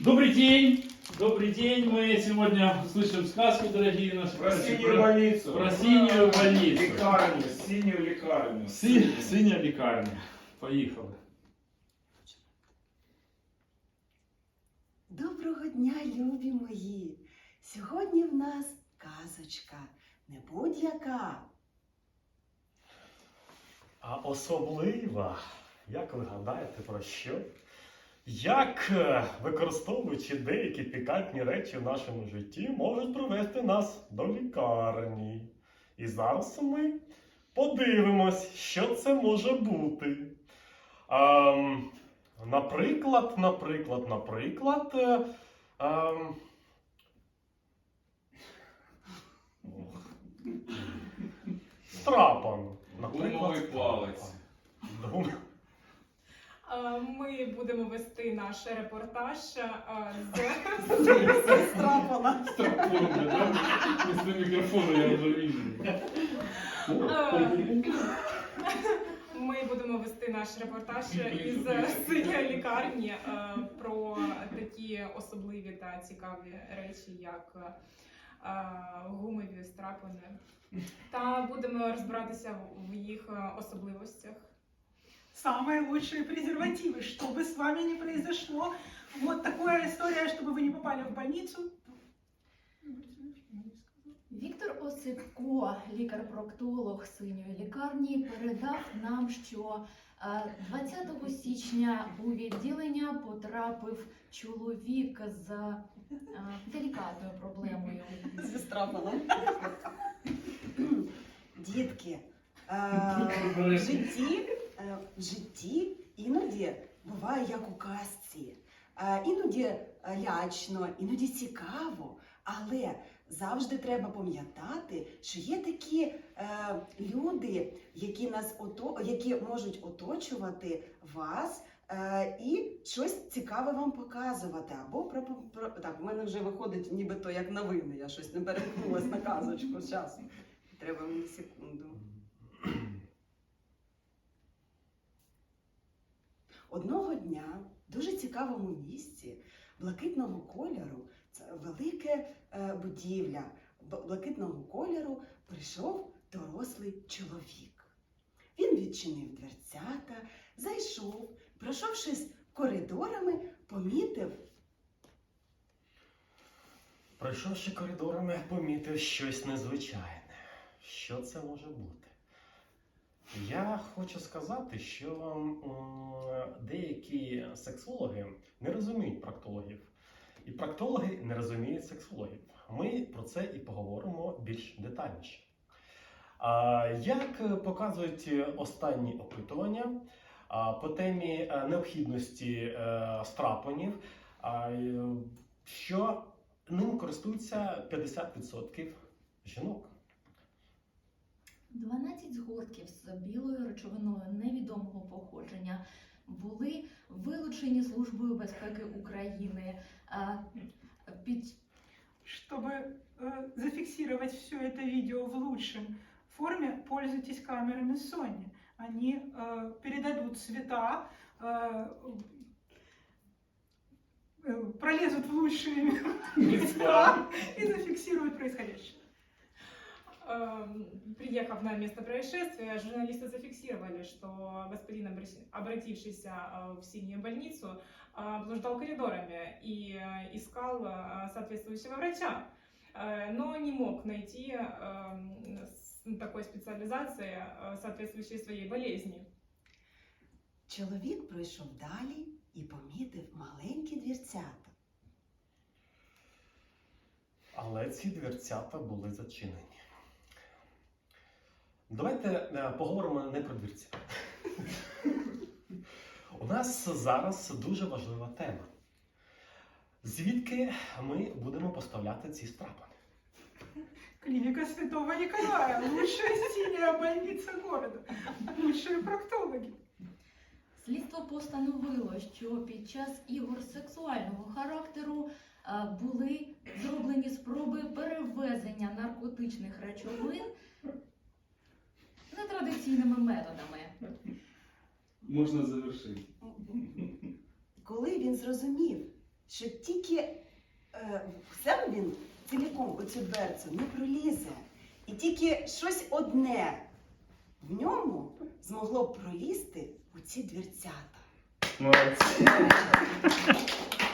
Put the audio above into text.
Добрый день! Добрый день! Мы сегодня услышим сказку, дорогие наши Про гости, синюю больницу. про синюю больницу. Лікарню, синю лікарню. Си- Синя лікарня. Поїхали. Доброго дня, любі мої! Сьогодні в нас казочка, не будь-яка. А особлива, як ви гадаєте про що? Як, е, використовуючи деякі пікантні речі в нашому житті, можуть привести нас до лікарні. І зараз ми подивимось, що це може бути. Ем, наприклад, наприклад, наприклад. е, ем, Страпан. Гумовий палець. Ми будемо вести наш репортаж е, з Страпала. Страпон, да? Я уже вижу. Е, Ми будемо вести наш репортаж із синьої лікарні е, про такі особливі та цікаві речі, як е, гумові страпини. Та будемо розбиратися в їх е, особливостях Самые лучшие презервативы, что бы с вами ни произошло. Вот такая история, чтобы вы не попали в больницу. Віктор Осипко, лікар-проктолог синьої лікарні, передав нам, що е, 20 січня у відділення потрапив чоловік з е, делікатною проблемою. Зі страпалом. Дітки, е, в житті, е, в житті іноді буває як у казці. Іноді лячно, іноді цікаво, але завжди треба пам'ятати, що є такі е, люди, які нас ото, які можуть оточувати вас. Е, і щось цікаве вам показувати. Або про, про так, в мене вже виходить нібито як новини. Я щось не перемкнулась на казочку часу. Треба мені секунду. Одного дня в дуже цікавому місці блакитного кольору, це велике е, будівля блакитного кольору, прийшов дорослий чоловік. Він відчинив дверцята, зайшов, пройшовшись коридорами, помітив Пройшовши коридорами, помітив щось незвичайне. Що це може бути? Я хочу сказати, що деякі сексологи не розуміють проктологів, і проктологи не розуміють сексологів. Ми про це і поговоримо більш детальніше. Як показують останні опитування по темі е, необхідності е, страпонів, що ним користуються 50% жінок. 12 згортків з білою речовиною невідомого походження були вилучені Службою безпеки України. е, Під Чтобы э, зафиксировать все это видео в лучшем форме, пользуйтесь камерами Sony. Они э, передадут цвета, э, э, пролезут в лучшие места и зафиксируют происходящее. Эм, Приехав на место происшествия, журналисты зафиксировали, что господин, обращ- обратившийся э, в синюю больницу, э, блуждал коридорами и э, искал э, соответствующего врача, э, но не мог найти эм, с такой специализации, э, соответствующей своей болезни. Чоловік пройшов далі і помітив маленькі двірцята. Але ці дверцята були зачинені. Давайте е, поговоримо не про дверця. У нас зараз дуже важлива тема. Звідки ми будемо поставляти ці страпани? Клиника Святого Николая, лучшая синяя больница города, лучшие проктологи. Слідство постановило, що під час ігор сексуального характеру е, були зроблені спроби перевезення наркотичних речовин нетрадиційними методами. Можно завершить. Коли він зрозумів, що тільки е, в він ціліком у цю дверцю не пролізе. І тільки щось одне в ньому змогло пролізти у ці дверцята. Молодці.